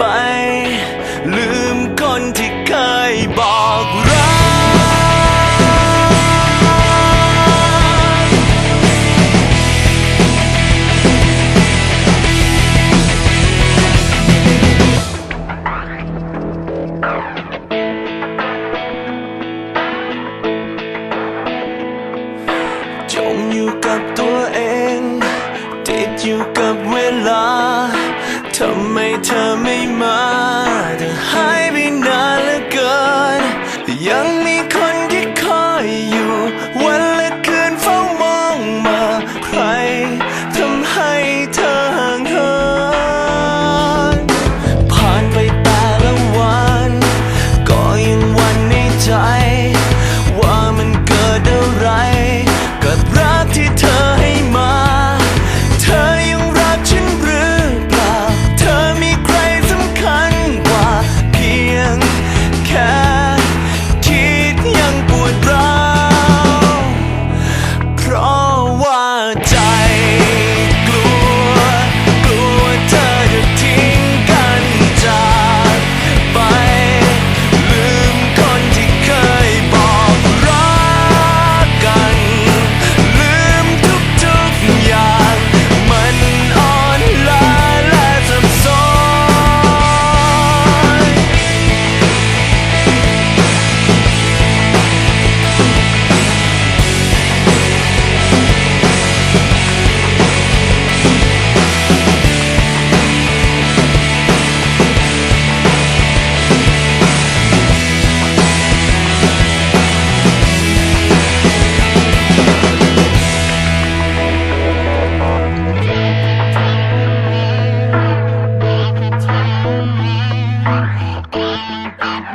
ไป ลืมคนที่เคยบอกรักจมอยู่กับตัวเอง ติดอยู่กับเวลา ทำไมเธอไม่มาเธอหายไปนาน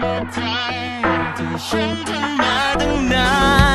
time. To shine to my